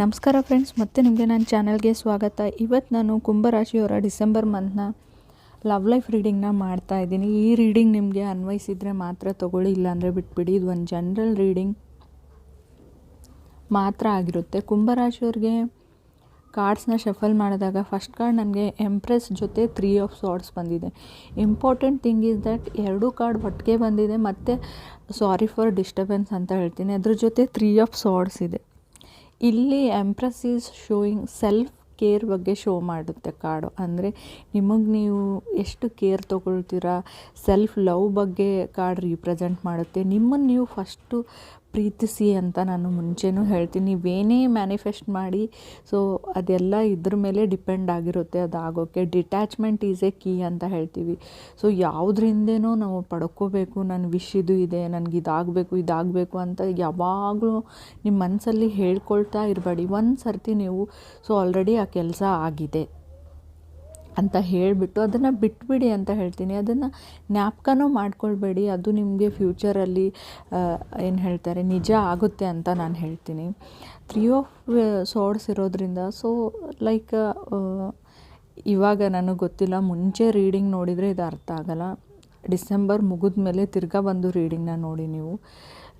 ನಮಸ್ಕಾರ ಫ್ರೆಂಡ್ಸ್ ಮತ್ತೆ ನಿಮಗೆ ನನ್ನ ಚಾನಲ್ಗೆ ಸ್ವಾಗತ. ಇವತ್ತು ನಾನು ಕುಂಭರಾಶಿಯವರ ಡಿಸೆಂಬರ್ ಮಂತ್ನ ಲವ್ ಲೈಫ್ ರೀಡಿಂಗ್ನ ಮಾಡ್ತಾ ಇದ್ದೀನಿ. ಈ ರೀಡಿಂಗ್ ನಿಮಗೆ ಅನ್ವಯಿಸಿದರೆ ಮಾತ್ರ ತೊಗೊಳ್ಳಿ, ಇಲ್ಲಾಂದರೆ ಬಿಟ್ಬಿಡಿ. ಇದು ಒಂದು ಜನರಲ್ ರೀಡಿಂಗ್ ಮಾತ್ರ ಆಗಿರುತ್ತೆ. ಕುಂಭರಾಶಿಯವ್ರಿಗೆ ಕಾರ್ಡ್ಸ್ನ ಶಫಲ್ ಮಾಡಿದಾಗ ಫಸ್ಟ್ ಕಾರ್ಡ್ ನನಗೆ ಎಂಪ್ರೆಸ್ ಜೊತೆ ತ್ರೀ ಆಫ್ ಸಾರ್ಡ್ಸ್ ಬಂದಿದೆ. ಇಂಪಾರ್ಟೆಂಟ್ ಥಿಂಗ್ ಈಸ್ ದಟ್ ಎರಡೂ ಕಾರ್ಡ್ ಒಟ್ಟಿಗೆ ಬಂದಿದೆ. ಮತ್ತು ಸಾರಿ ಫಾರ್ ಡಿಸ್ಟರ್ಬೆನ್ಸ್ ಅಂತ ಹೇಳ್ತೀನಿ. ಅದ್ರ ಜೊತೆ ತ್ರೀ ಆಫ್ ಸಾರ್ಡ್ಸ್ ಇದೆ. ಇಲ್ಲಿ empress is showing self care ಬಗ್ಗೆ ಶೋ ಮಾಡುತ್ತೆ ಕಾಡು. ಅಂದರೆ ನಿಮಗೆ ನೀವು ಎಷ್ಟು ಕೇರ್ ತೊಗೊಳ್ತೀರಾ? ಸೆಲ್ಫ್ ಲವ್ ಬಗ್ಗೆ ಕಾರ್ಡ್ ರೀಪ್ರೆಸೆಂಟ್ ಮಾಡುತ್ತೆ. ನಿಮ್ಮನ್ನು ನೀವು ಫಸ್ಟು ಪ್ರೀತಿಸಿ ಅಂತ ನಾನು ಮುಂಚೆನೂ ಹೇಳ್ತೀನಿ. ನೀವೇನೇ ಮ್ಯಾನಿಫೆಸ್ಟ್ ಮಾಡಿ ಸೊ ಅದೆಲ್ಲ ಇದ್ರ ಮೇಲೆ ಡಿಪೆಂಡ್ ಆಗಿರುತ್ತೆ. ಅದು ಆಗೋಕ್ಕೆ ಡಿಟ್ಯಾಚ್ಮೆಂಟ್ ಈಸ್ ಎ ಕೀ ಅಂತ ಹೇಳ್ತೀವಿ. ಸೊ ಯಾವುದ್ರಿಂದೇನೋ ನಾವು ಪಡ್ಕೋಬೇಕು ನನ್ನ ವಿಶ್ ಇದು ಇದೆ, ನನಗೆ ಇದಾಗಬೇಕು ಇದಾಗಬೇಕು ಅಂತ ಯಾವಾಗಲೂ ನಿಮ್ಮ ಮನಸ್ಸಲ್ಲಿ ಹೇಳ್ಕೊಳ್ತಾ ಇರಬೇಡಿ. ಒಂದು ಸರ್ತಿ ನೀವು ಸೊ ಆಲ್ರೆಡಿ ಆ ಕೆಲಸ ಆಗಿದೆ. ಅಂತ ಹೇಳಿಬಿಟ್ಟು ಅದನ್ನು ಬಿಟ್ಬಿಡಿ ಅಂತ ಹೇಳ್ತೀನಿ. ಅದನ್ನು ಜ್ಞಾಪಕನೂ ಮಾಡ್ಕೊಳ್ಬೇಡಿ. ಅದು ನಿಮಗೆ ಫ್ಯೂಚರಲ್ಲಿ ಏನು ಹೇಳ್ತಾರೆ, ನಿಜ ಆಗುತ್ತೆ ಅಂತ ನಾನು ಹೇಳ್ತೀನಿ. ತ್ರೀ ಆಫ್ ಸೋಡ್ಸ್ ಇರೋದ್ರಿಂದ ಸೊ ಲೈಕ್ ಇವಾಗ ನನಗೆ ಗೊತ್ತಿಲ್ಲ, ಮುಂಚೆ ರೀಡಿಂಗ್ ನೋಡಿದರೆ ಇದು ಅರ್ಥ ಆಗಲ್ಲ. ಡಿಸೆಂಬರ್ ಮುಗಿದ ಮೇಲೆ ತಿರ್ಗಾ ಬಂದು ರೀಡಿಂಗ್ನ ನೋಡಿ ನೀವು.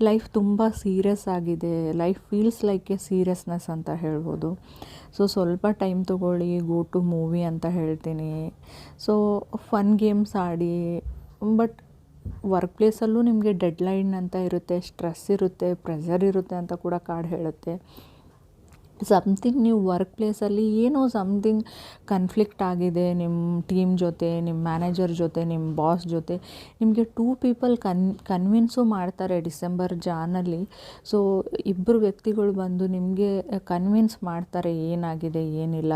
ಲೈಫ್ ತುಂಬ ಸೀರಿಯಸ್ ಆಗಿದೆ. Life feels like a seriousness ಅಂತ ಹೇಳ್ಬೋದು. ಸೊ ಸ್ವಲ್ಪ ಟೈಮ್ ತೊಗೊಳ್ಳಿ ಗೋ ಟು ಮೂವಿ ಅಂತ ಹೇಳ್ತೀನಿ. ಸೊ ಫನ್ ಗೇಮ್ಸ್ ಆಡಿ ಬಟ್ ವರ್ಕ್ ಪ್ಲೇಸಲ್ಲೂ ನಿಮಗೆ ಡೆಡ್ಲೈನ್ ಅಂತ ಇರುತ್ತೆ ಸ್ಟ್ರೆಸ್ ಇರುತ್ತೆ ಪ್ರೆಷರ್ ಇರುತ್ತೆ ಅಂತ ಕೂಡ ಕಾರ್ಡ್ ಹೇಳುತ್ತೆ. ಸಮ್ಥಿಂಗ್ ನೀವು ವರ್ಕ್ ಪ್ಲೇಸಲ್ಲಿ ಏನೋ ಸಮ್ಥಿಂಗ್ ಕನ್ಫ್ಲಿಕ್ಟ್ ಆಗಿದೆ ನಿಮ್ಮ ಟೀಮ್ ಜೊತೆ ನಿಮ್ಮ ಮ್ಯಾನೇಜರ್ ಜೊತೆ ನಿಮ್ಮ ಬಾಸ್ ಜೊತೆ. ನಿಮಗೆ ಟೂ ಪೀಪಲ್ ಕನ್ ಕನ್ವಿನ್ಸು ಮಾಡ್ತಾರೆ ಡಿಸೆಂಬರ್ ಜಾನಲ್ಲಿ. ಸೊ ಇಬ್ಬರು ವ್ಯಕ್ತಿಗಳು ಬಂದು ನಿಮಗೆ ಕನ್ವಿನ್ಸ್ ಮಾಡ್ತಾರೆ ಏನಾಗಿದೆ, ಏನಿಲ್ಲ.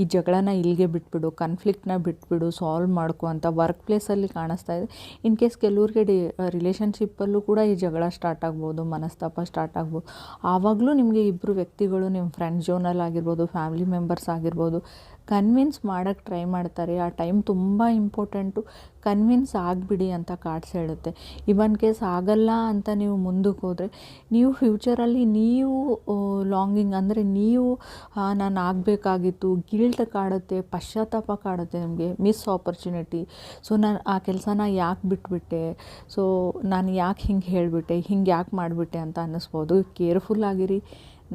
ಈ ಜಗಳನ ಇಲ್ಲಿಗೆ ಬಿಟ್ಬಿಡು ಕನ್ಫ್ಲಿಕ್ಟ್ನ ಬಿಟ್ಬಿಡು ಸಾಲ್ವ್ ಮಾಡ್ಕೊ ಅಂತ ವರ್ಕ್ ಪ್ಲೇಸಲ್ಲಿ ಕಾಣಿಸ್ತಾ ಇದೆ. ಇನ್ ಕೇಸ್ ಕೆಲವ್ರಿಗೆ ಡಿ ರಿಲೇಷನ್ಶಿಪ್ಪಲ್ಲೂ ಕೂಡ ಈ ಜಗಳ ಸ್ಟಾರ್ಟ್ ಆಗ್ಬೋದು, ಮನಸ್ತಾಪ ಸ್ಟಾರ್ಟ್ ಆಗ್ಬೋದು. ಆವಾಗಲೂ ನಿಮಗೆ ಇಬ್ಬರು ವ್ಯಕ್ತಿಗಳು ನಿಮ್ಮ ಝೋನಲ್ಲಿ ಆಗಿರ್ಬೋದು ಫ್ಯಾಮಿಲಿ ಮೆಂಬರ್ಸ್ ಆಗಿರ್ಬೋದು ಕನ್ವಿನ್ಸ್ ಮಾಡೋಕ್ಕೆ ಟ್ರೈ ಮಾಡ್ತಾರೆ. ಆ ಟೈಮ್ ತುಂಬ ಇಂಪಾರ್ಟೆಂಟು ಕನ್ವಿನ್ಸ್ ಆಗಿಬಿಡಿ ಅಂತ ಕಾರ್ಡ್ಸ್ ಹೇಳುತ್ತೆ. ಇವನ್ ಕೇಸ್ ಆಗಲ್ಲ ಅಂತ ನೀವು ಮುಂದಕ್ಕೆ ಹೋದರೆ, ನೀವು ಫ್ಯೂಚರಲ್ಲಿ ನೀವು ಲಾಂಗಿಂಗ್ ಅಂದರೆ ನೀವು ನಾನು ಆಗಬೇಕಾಗಿತ್ತು ಗಿಲ್ಟ್ ಕಾಡುತ್ತೆ, ಪಶ್ಚಾತ್ತಾಪ ಕಾಡುತ್ತೆ ನಿಮಗೆ ಮಿಸ್ ಆಪರ್ಚುನಿಟಿ ಸೊ ನಾನು ಆ ಕೆಲಸನ ಯಾಕೆ ಬಿಟ್ಬಿಟ್ಟೆ? ಸೊ ನಾನು ಯಾಕೆ ಹಿಂಗೆ ಹೇಳಿಬಿಟ್ಟೆ? ಹಿಂಗೆ ಯಾಕೆ ಮಾಡಿಬಿಟ್ಟೆ ಅಂತ ಅನ್ನಿಸ್ಬೋದು. ಕೇರ್ಫುಲ್ ಆಗಿರಿ.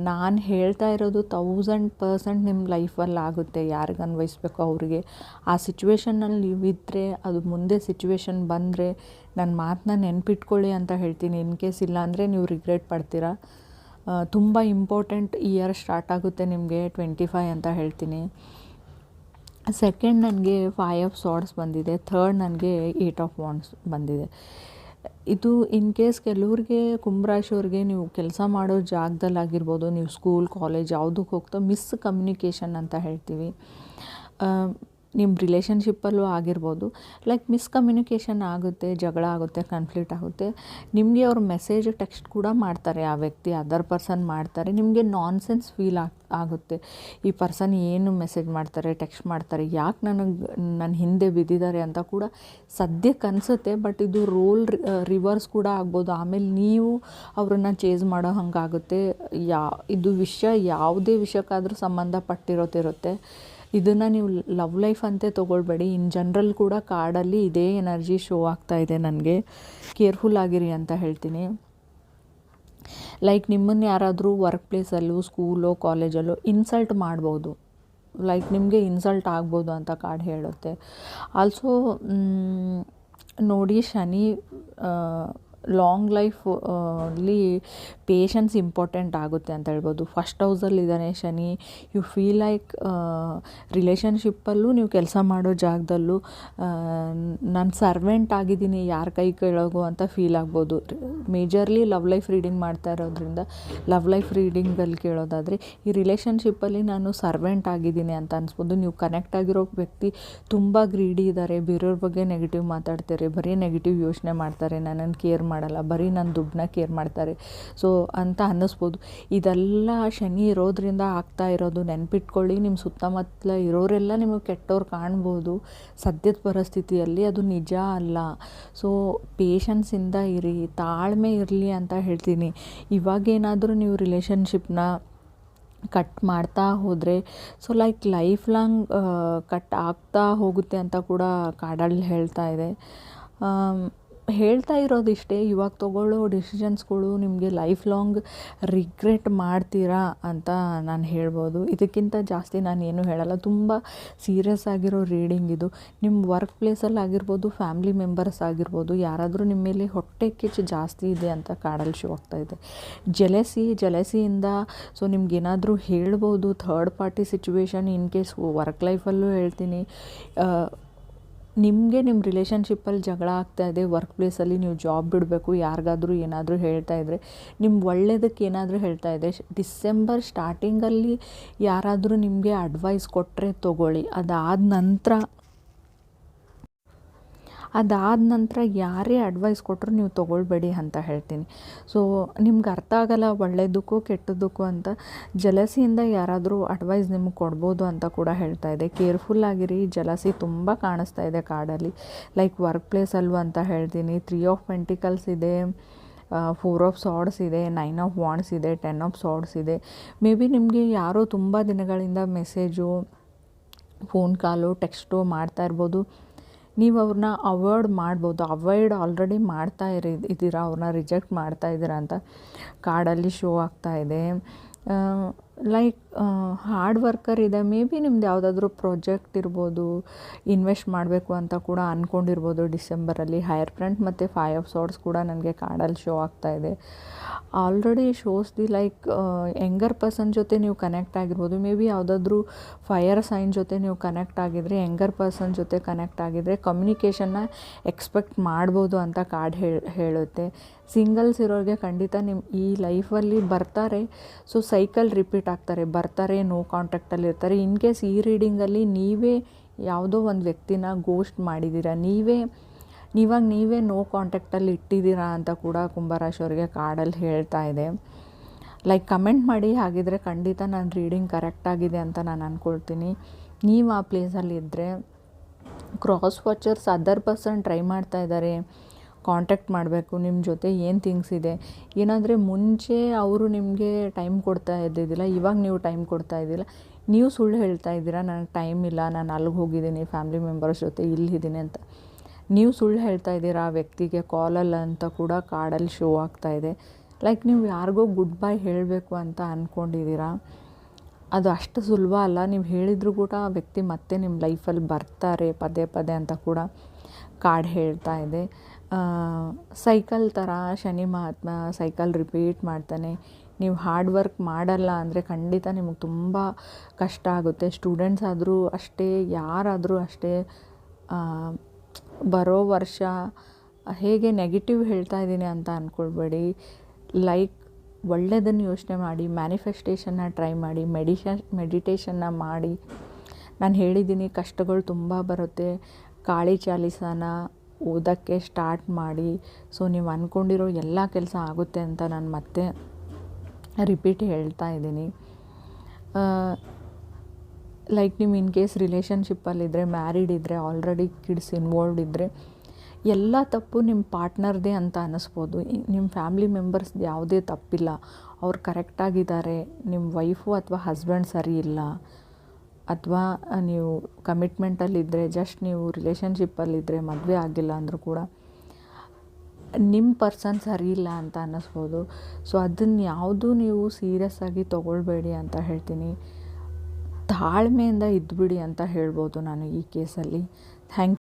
ನಾನು ಹೇಳ್ತಾ ಇರೋದು ತೌಸಂಡ್ ಪರ್ಸೆಂಟ್ ನಿಮ್ಮ ಲೈಫಲ್ಲಿ ಆಗುತ್ತೆ. ಯಾರಿಗೆ ಅನ್ವಯಿಸ್ಬೇಕು ಅವರಿಗೆ? ಆ ಸಿಚುವೇಷನ್ನಲ್ಲಿ ನೀವು ಇದ್ದರೆ ಅದು ಮುಂದೆ ಸಿಚುವೇಶನ್ ಬಂದರೆ ನನ್ನ ಮಾತನ್ನ ನೆನ್ಪಿಟ್ಕೊಳ್ಳಿ ಅಂತ ಹೇಳ್ತೀನಿ. ಇನ್ ಕೇಸ್ ಇಲ್ಲ ಅಂದರೆ ನೀವು ರಿಗ್ರೆಟ್ ಪಡ್ತೀರಾ? ತುಂಬ ಇಂಪಾರ್ಟೆಂಟ್ ಇಯರ್ ಸ್ಟಾರ್ಟ್ ಆಗುತ್ತೆ ನಿಮಗೆ ಟ್ವೆಂಟಿ ಫೈ ಅಂತ ಹೇಳ್ತೀನಿ. ಸೆಕೆಂಡ್ ನನಗೆ ಫೈ ಆಫ್ ಸಾರ್ಡ್ಸ್ ಬಂದಿದೆ. ಥರ್ಡ್ ನನಗೆ ಏಟ್ ಆಫ್ ವಾಂಡ್ಸ್ ಬಂದಿದೆ. ಇದು ಇನ್ ಕೇಸ್ ಕೆಲವ್ರಿಗೆ ಕುಂಭರಾಶಿಯವ್ರಿಗೆ ನೀವು ಕೆಲಸ ಮಾಡೋ ಜಾಗದಲ್ಲಾಗಿರ್ಬೋದು ನೀವು ಸ್ಕೂಲ್ ಕಾಲೇಜ್ ಯಾವುದಕ್ಕೆ ಹೋಗ್ತಾ ಮಿಸ್ ಕಮ್ಯುನಿಕೇಷನ್ ಅಂತ ಹೇಳ್ತೀವಿ. ನಿಮ್ಮ ರಿಲೇಷನ್ಶಿಪ್ಪಲ್ಲೂ ಆಗಿರ್ಬೋದು. ಲೈಕ್ ಮಿಸ್ಕಮ್ಯುನಿಕೇಷನ್ ಆಗುತ್ತೆ, ಜಗಳ ಆಗುತ್ತೆ, ಕನ್ಫ್ಲಿಕ್ಟ್ ಆಗುತ್ತೆ. ನಿಮಗೆ ಅವ್ರ ಮೆಸೇಜ್, ಟೆಕ್ಸ್ಟ್ ಕೂಡ ಮಾಡ್ತಾರೆ, ಆ ವ್ಯಕ್ತಿ ಅದರ್ ಪರ್ಸನ್ ಮಾಡ್ತಾರೆ. ನಿಮಗೆ ನಾನ್ಸೆನ್ಸ್ ಫೀಲ್ ಆಗ್, ಆಗುತ್ತೆ. ಈ ಪರ್ಸನ್ ಏನು ಮೆಸೇಜ್ ಮಾಡ್ತಾರೆ, ಟೆಕ್ಸ್ಟ್ ಮಾಡ್ತಾರೆ, ಯಾಕೆ ನನಗೆ ನನ್ನ ಹಿಂದೆ ಬಿದ್ದಿದ್ದಾರೆ ಅಂತ ಕೂಡ ಸದ್ಯಕ್ಕೆ ಅನಿಸುತ್ತೆ. ಬಟ್ ಇದು ರೋಲ್ ರಿವರ್ಸ್ ಕೂಡ ಆಗ್ಬೋದು. ಆಮೇಲೆ ನೀವು ಅವರನ್ನು ಚೇಸ್ ಮಾಡೋ ಹಂಗಾಗುತ್ತೆ. ಯಾ, ಇದು ವಿಷಯ ಯಾವುದೇ ವಿಷಯಕ್ಕಾದರೂ ಸಂಬಂಧಪಟ್ಟಿರೋತಿರುತ್ತೆ ಇದನ್ನು ನೀವು ಲವ್ ಲೈಫ್ ಅಂತೆ ತೊಗೊಳ್ಬೇಡಿ. ಇನ್ ಜನರಲ್ ಕೂಡ ಕಾರ್ಡಲ್ಲಿ ಇದೇ ಎನರ್ಜಿ ಶೋ ಆಗ್ತಾ ಇದೆ ನನಗೆ. ಕೇರ್ಫುಲ್ ಆಗಿರಿ ಅಂತ ಹೇಳ್ತೀನಿ. ಲೈಕ್ ನಿಮ್ಮನ್ನು ಯಾರಾದರೂ ವರ್ಕ್ ಪ್ಲೇಸಲ್ಲೂ, ಸ್ಕೂಲೋ, ಕಾಲೇಜಲ್ಲೋ ಇನ್ಸಲ್ಟ್ ಮಾಡ್ಬೋದು. ಲೈಕ್ ನಿಮಗೆ ಇನ್ಸಲ್ಟ್ ಆಗ್ಬೋದು ಅಂತ ಕಾರ್ಡ್ ಹೇಳುತ್ತೆ. ಆಲ್ಸೋ ನೋಡಿ ಶನಿ ಲಾಂಗ್ ಲೈಫ್ ಅಲ್ಲಿ ಪೇಷನ್ಸ್ ಇಂಪಾರ್ಟೆಂಟ್ ಆಗುತ್ತೆ ಅಂತ ಹೇಳ್ಬೋದು. ಫಸ್ಟ್ ಹೌಸಲ್ಲಿದ್ದಾನೆ ಶನಿ. ಯು ಫೀಲ್ ಲೈಕ್ ರಿಲೇಷನ್ಶಿಪ್ಪಲ್ಲೂ ನೀವು ಕೆಲಸ ಮಾಡೋ ಜಾಗದಲ್ಲೂ ನಾನು ಸರ್ವೆಂಟ್ ಆಗಿದ್ದೀನಿ, ಯಾರ ಕೈ ಕೇಳೋಗು ಅಂತ ಫೀಲ್ ಆಗ್ಬೋದು. ಮೇಜರ್ಲಿ ಲವ್ ಲೈಫ್ ರೀಡಿಂಗ್ ಮಾಡ್ತಾ ಇರೋದ್ರಿಂದ ಲವ್ ಲೈಫ್ ರೀಡಿಂಗಲ್ಲಿ ಕೇಳೋದಾದರೆ, ಈ ರಿಲೇಷನ್ಶಿಪ್ಪಲ್ಲಿ ನಾನು ಸರ್ವೆಂಟ್ ಆಗಿದ್ದೀನಿ ಅಂತ ಅನ್ಸ್ಬೋದು. ನೀವು ಕನೆಕ್ಟ್ ಆಗಿರೋ ವ್ಯಕ್ತಿ ತುಂಬ ಗ್ರೀಡಿ ಇದ್ದಾರೆ ಬೇರೆಯವ್ರ ಬಗ್ಗೆ ನೆಗೆಟಿವ್ ಮಾತಾಡ್ತಾರೆ, ಬರೀ ನೆಗೆಟಿವ್ ಯೋಚನೆ ಮಾಡ್ತಾರೆ ನನ್ನನ್ನು ಕೇರ್ ಮಾಡಲ್ಲ, ಬರೀ ನನ್ನ ದುಡ್ಡನ್ನ ಕೇರ್ ಮಾಡ್ತಾರೆ. ಸೊ ಅಂತ ಅನ್ನಿಸ್ಬೋದು. ಇದೆಲ್ಲ ಶನಿ ಇರೋದ್ರಿಂದ ಆಗ್ತಾ ಇರೋದು. ನೆನಪಿಟ್ಕೊಳ್ಳಿ ನಿಮ್ಮ ಸುತ್ತಮುತ್ತಲ ಇರೋರೆಲ್ಲ ನಿಮಗೆ ಕೆಟ್ಟವ್ರು ಕಾಣ್ಬೋದು. ಸದ್ಯದ ಪರಿಸ್ಥಿತಿಯಲ್ಲಿ ಅದು ನಿಜ ಅಲ್ಲ. ಸೊ ಪೇಷನ್ಸಿಂದ ಇರಿ, ತಾಳ್ಮೆ ಇರಲಿ ಅಂತ ಹೇಳ್ತೀನಿ. ಇವಾಗೇನಾದರೂ ನೀವು ರಿಲೇಷನ್ಶಿಪ್ನ ಕಟ್ ಮಾಡ್ತಾ ಹೋದರೆ so like life long cut ಆಗ್ತಾ ಹೋಗುತ್ತೆ ಅಂತ ಕೂಡ ಕಾಡಲ್ಲಿ ಹೇಳ್ತಾ ಇದೆ. ಹೇಳ್ತಾ ಇರೋದಿಷ್ಟೇ, ಇವಾಗ ತೊಗೊಳ್ಳೋ ಡಿಸಿಷನ್ಸ್ಗಳು ನಿಮಗೆ ಲೈಫ್ ಲಾಂಗ್ ರಿಗ್ರೆಟ್ ಮಾಡ್ತೀರಾ ಅಂತ ನಾನು ಹೇಳ್ಬೋದು. ಇದಕ್ಕಿಂತ ಜಾಸ್ತಿ ನಾನು ಏನು ಹೇಳಲ್ಲ. ತುಂಬ ಸೀರಿಯಸ್ ಆಗಿರೋ ರೀಡಿಂಗ್ ಇದು. ನಿಮ್ಮ ವರ್ಕ್ ಪ್ಲೇಸಲ್ಲಿ ಆಗಿರ್ಬೋದು ಫ್ಯಾಮ್ಲಿ ಮೆಂಬರ್ಸ್ ಆಗಿರ್ಬೋದು, ಯಾರಾದರೂ ನಿಮ್ಮ ಮೇಲೆ ಹೊಟ್ಟೆ ಕಿಚ್ಚು ಜಾಸ್ತಿ ಇದೆ ಅಂತ ಕಾಡಲ್ಲಿ ಶೋ ಆಗ್ತಾ ಇದೆ. ಜೆಲೆಸಿ ಜೆಲೆಸಿಯಿಂದ ಸೊ ನಿಮ್ಗೇನಾದರೂ ಹೇಳ್ಬೋದು third party situation in case work ಲೈಫಲ್ಲೂ ಹೇಳ್ತೀನಿ. ನಿಮಗೆ ನಿಮ್ಮ ರಿಲೇಷನ್ಶಿಪ್ಪಲ್ಲಿ ಜಗಳ ಆಗ್ತಾ ಇದೆ ವರ್ಕ್ ಪ್ಲೇಸಲ್ಲಿ ನೀವು ಜಾಬ್ ಬಿಡಬೇಕು, ಯಾರಿಗಾದರೂ ಏನಾದರೂ ಹೇಳ್ತಾ ಇದ್ದರೆ ನಿಮ್ಮ ಒಳ್ಳೆಯದಕ್ಕೆ ಏನಾದರೂ ಹೇಳ್ತಾ ಇದೆ ಡಿಸೆಂಬರ್ ಸ್ಟಾರ್ಟಿಂಗಲ್ಲಿ ಯಾರಾದರೂ ನಿಮಗೆ ಅಡ್ವೈಸ್ ಕೊಟ್ಟರೆ ತೊಗೊಳ್ಳಿ. ಅದಾದ ನಂತರ ಅದಾದ ನಂತರ ಯಾರೇ ಅಡ್ವೈಸ್ ಕೊಟ್ಟರು ನೀವು ತೊಗೊಳ್ಬೇಡಿ ಅಂತ ಹೇಳ್ತೀನಿ. ಸೊ ನಿಮ್ಗೆ ಅರ್ಥ ಆಗಲ್ಲ ಒಳ್ಳೆಯದಕ್ಕೂ ಕೆಟ್ಟದ್ದಕ್ಕೂ ಅಂತ ಜಲಸಿಯಿಂದ ಯಾರಾದರೂ ಅಡ್ವೈಸ್ ನಿಮ್ಗೆ ಕೊಡ್ಬೋದು ಅಂತ ಕೂಡ ಹೇಳ್ತಾ ಇದೆ. ಕೇರ್ಫುಲ್ ಆಗಿರಿ, ಜಲಸಿ ತುಂಬ ಕಾಣಿಸ್ತಾ ಇದೆ ಕಾಡಲ್ಲಿ. ಲೈಕ್ ವರ್ಕ್ ಪ್ಲೇಸಲ್ಲೂ ಅಂತ ಹೇಳ್ತೀನಿ. ತ್ರೀ ಆಫ್ ಪೆಂಟಿಕಲ್ಸ್ ಇದೆ ಫೋರ್ ಆಫ್ ಸಾಡ್ಸ್ ಇದೆ ನೈನ್ ಆಫ್ ವಾಂಡ್ಸ್ ಇದೆ ಟೆನ್ ಆಫ್ ಸಾಡ್ಸ್ ಇದೆ. ಮೇ ಬಿ ನಿಮಗೆ ಯಾರೋ ತುಂಬ ದಿನಗಳಿಂದ ಮೆಸೇಜು ಫೋನ್ ಕಾಲು ಟೆಕ್ಸ್ಟು ಮಾಡ್ತಾ ಇರ್ಬೋದು. ನೀವು ಅವ್ರನ್ನ ಅವಾಯ್ಡ್ ಮಾಡ್ಬೋದು. ಅವಾಯ್ಡ್ ಆಲ್ರೆಡಿ ಮಾಡ್ತಾ ಇರಿ, ಇದ್ದೀರಾ? ಅವ್ರನ್ನ ರಿಜೆಕ್ಟ್ ಮಾಡ್ತಾ ಇದ್ದೀರಾ ಅಂತ ಕಾಡಲ್ಲಿ ಶೋ ಆಗ್ತಾ ಇದೆ. ಲೈಕ್ ಹಾರ್ಡ್ ವರ್ಕರ್ ಇದೆ. ಮೇ ಬಿ ನಿಮ್ದು ಯಾವುದಾದ್ರೂ ಪ್ರಾಜೆಕ್ಟ್ ಇರ್ಬೋದು ಇನ್ವೆಸ್ಟ್ ಮಾಡಬೇಕು ಅಂತ ಕೂಡ ಅಂದ್ಕೊಂಡಿರ್ಬೋದು ಡಿಸೆಂಬರಲ್ಲಿ ಹೈಯರ್ ಫ್ರಂಟ್ ಮತ್ತು ಫೈವ್ ಆಫ್ ಸಾರ್ಟ್ಸ್ ಕೂಡ ನನಗೆ ಕಾರ್ಡಲ್ಲಿ ಶೋ ಆಗ್ತಾ ಇದೆ. Already shows the like younger person ಜೊತೆ ನೀವು ಕನೆಕ್ಟ್ ಆಗಿರ್ಬೋದು. ಮೇ ಬಿ ಯಾವುದಾದ್ರೂ ಫೈಯರ್ ಸೈನ್ ಜೊತೆ ನೀವು ಕನೆಕ್ಟ್ ಆಗಿದ್ರೆ ಯಂಗರ್ ಪರ್ಸನ್ ಜೊತೆ ಕನೆಕ್ಟ್ ಆಗಿದ್ರೆ ಕಮ್ಯುನಿಕೇಷನ್ನ ಎಕ್ಸ್ಪೆಕ್ಟ್ ಮಾಡ್ಬೋದು ಅಂತ ಕಾರ್ಡ್ ಹೇಳುತ್ತೆ. ಸಿಂಗಲ್ಸ್ ಇರೋರಿಗೆ ಖಂಡಿತ ನಿಮ್ಮ ಈ ಲೈಫಲ್ಲಿ ಬರ್ತಾರೆ. ಸೊ ಸೈಕಲ್ ರಿಪೀಟ್ ಆಗ್ತಾರೆ, ಬರ್ತಾರೆ ನೋ ಕಾಂಟ್ಯಾಕ್ಟಲ್ಲಿ ಇರ್ತಾರೆ. ಇನ್ ಕೇಸ್ ಈ ರೀಡಿಂಗಲ್ಲಿ ನೀವೇ ಯಾವುದೋ ಒಂದು ವ್ಯಕ್ತಿನ ಗೋಸ್ಟ್ ಮಾಡಿದ್ದೀರಾ ನೀವೇ, ನೀವಾಗ ನೀವೇ ನೋ ಕಾಂಟ್ಯಾಕ್ಟಲ್ಲಿ ಇಟ್ಟಿದ್ದೀರಾ ಅಂತ ಕೂಡ ಕುಂಭರಾಶಿಯವ್ರಿಗೆ ಕಾಡಲ್ಲಿ ಹೇಳ್ತಾ ಇದೆ. ಲೈಕ್ ಕಮೆಂಟ್ ಮಾಡಿ, ಹಾಗಿದ್ರೆ ಖಂಡಿತ ನಾನು ರೀಡಿಂಗ್ ಕರೆಕ್ಟಾಗಿದೆ ಅಂತ ನಾನು ಅಂದ್ಕೊಳ್ತೀನಿ ನೀವು ಆ ಪ್ಲೇಸಲ್ಲಿದ್ದರೆ cross watchers other person try ಮಾಡ್ತಾ ಇದ್ದಾರೆ ಕಾಂಟ್ಯಾಕ್ಟ್ ಮಾಡಬೇಕು ನಿಮ್ಮ ಜೊತೆ ಏನು ಥಿಂಗ್ಸ್ ಇದೆ? ಏನಾದರೆ ಮುಂಚೆ ಅವರು ನಿಮಗೆ ಟೈಮ್ ಕೊಡ್ತಾ ಇದ್ದಿದ್ದಿಲ್ಲ, ಇವಾಗ ನೀವು ಟೈಮ್ ಕೊಡ್ತಾ ಇದ್ದಿಲ್ಲ. ನೀವು ಸುಳ್ಳು ಹೇಳ್ತಾ ಇದ್ದೀರಾ, ನನಗೆ ಟೈಮ್ ಇಲ್ಲ, ನಾನು ಅಲ್ಲಿಗೆ ಹೋಗಿದ್ದೀನಿ ಫ್ಯಾಮ್ಲಿ ಮೆಂಬರ್ಸ್ ಜೊತೆ ಇಲ್ಲಿದ್ದೀನಿ ಅಂತ. ನೀವು ಸುಳ್ಳು ಹೇಳ್ತಾ ಇದ್ದೀರಾ, ಆ ವ್ಯಕ್ತಿಗೆ ಕಾಲಲ್ಲಿ ಅಂತ ಕೂಡ ಕಾಡಲ್ಲಿ ಶೋ ಆಗ್ತಾ ಇದೆ. ಲೈಕ್ ನೀವು ಯಾರಿಗೋ ಗುಡ್ ಬೈ ಹೇಳಬೇಕು ಅಂತ ಅಂದ್ಕೊಂಡಿದ್ದೀರಾ ಅದು ಅಷ್ಟು ಸುಲಭ ಅಲ್ಲ. ನೀವು ಹೇಳಿದರೂ ಕೂಡ ಆ ವ್ಯಕ್ತಿ ಮತ್ತೆ ನಿಮ್ಮ ಲೈಫಲ್ಲಿ ಬರ್ತಾರೆ, ಪದೇ ಪದೇ ಅಂತ ಕೂಡ ಕಾರ್ಡ್ ಹೇಳ್ತಾ ಇದೆ. ಸೈಕಲ್ ಥರ ಶನಿ ಮಹಾತ್ಮ ಸೈಕಲ್ ರಿಪೀಟ್ ಮಾಡ್ತಾನೆ. ನೀವು ಹಾರ್ಡ್ ವರ್ಕ್ ಮಾಡಲ್ಲ ಅಂದರೆ ಖಂಡಿತ ನಿಮಗೆ ತುಂಬ ಕಷ್ಟ ಆಗುತ್ತೆ. ಸ್ಟೂಡೆಂಟ್ಸ್ ಆದರೂ ಅಷ್ಟೇ, ಯಾರಾದರೂ ಅಷ್ಟೇ ಬರೋ ವರ್ಷ ಹೇಗೆ ನೆಗೆಟಿವ್ ಹೇಳ್ತಾ ಇದ್ದೀನಿ ಅಂತ ಅಂದ್ಕೊಳ್ಬೇಡಿ ಲೈಕ್ ಒಳ್ಳೆಯದನ್ನು ಯೋಚನೆ ಮಾಡಿ ಮ್ಯಾನಿಫೆಸ್ಟೇಷನ್ನ ಟ್ರೈ ಮಾಡಿ ಮೆಡಿಷ ಮೆಡಿಟೇಷನ್ನ ಮಾಡಿ. ನಾನು ಹೇಳಿದ್ದೀನಿ ಕಷ್ಟಗಳು ತುಂಬ ಬರುತ್ತೆ. ಕಾಳಿ ಚಾಲಿಸನ ಓದೋಕ್ಕೆ ಸ್ಟಾರ್ಟ್ ಮಾಡಿ. ಸೊ, ನೀವು ಅಂದ್ಕೊಂಡಿರೋ ಎಲ್ಲ ಕೆಲಸ ಆಗುತ್ತೆ ಅಂತ ನಾನು ಮತ್ತೆ ರಿಪೀಟ್ ಹೇಳ್ತಾ ಇದ್ದೀನಿ. ಲೈಕ್ ನೀವು ಇನ್ ಕೇಸ್ ರಿಲೇಷನ್ಶಿಪ್ಪಲ್ಲಿದ್ದರೆ ಮ್ಯಾರಿಡ್ ಇದ್ದರೆ ಆಲ್ರೆಡಿ ಕಿಡ್ಸ್ ಇನ್ವಾಲ್ವ್ಡ್ ಇದ್ದರೆ ಎಲ್ಲ ತಪ್ಪು ನಿಮ್ಮ ಪಾರ್ಟ್ನರ್ದೇ ಅಂತ ಅನ್ನಿಸ್ಬೋದು ನಿಮ್ಮ ಫ್ಯಾಮ್ಲಿ ಮೆಂಬರ್ಸ್ದು ಯಾವುದೇ ತಪ್ಪಿಲ್ಲ. ಅವ್ರು ಕರೆಕ್ಟಾಗಿದ್ದಾರೆ ನಿಮ್ಮ ವೈಫು ಅಥವಾ ಹಸ್ಬೆಂಡ್ ಸರಿ ಇಲ್ಲ. ಅಥವಾ ನೀವು ಕಮಿಟ್ಮೆಂಟಲ್ಲಿದ್ದರೆ ಜಸ್ಟ್ ನೀವು ರಿಲೇಷನ್ಶಿಪ್ಪಲ್ಲಿದ್ದರೆ ಮದುವೆ ಆಗಿಲ್ಲ ಅಂದರೂ ಕೂಡ ನಿಮ್ಮ ಪರ್ಸನ್ ಸರಿ ಇಲ್ಲ ಅಂತ ಅನ್ನಿಸ್ಬೋದು. ಸೊ ಅದನ್ನು ಯಾವುದು ನೀವು ಸೀರಿಯಸ್ ಆಗಿ ತೊಗೊಳ್ಬೇಡಿ ಅಂತ ಹೇಳ್ತೀನಿ. ತಾಳ್ಮೆಯಿಂದ ಇದ್ದುಬಿಡಿ ಅಂತ ಹೇಳ್ಬೋದು ನಾನು ಈ ಕೇಸಲ್ಲಿ ಥ್ಯಾಂಕ್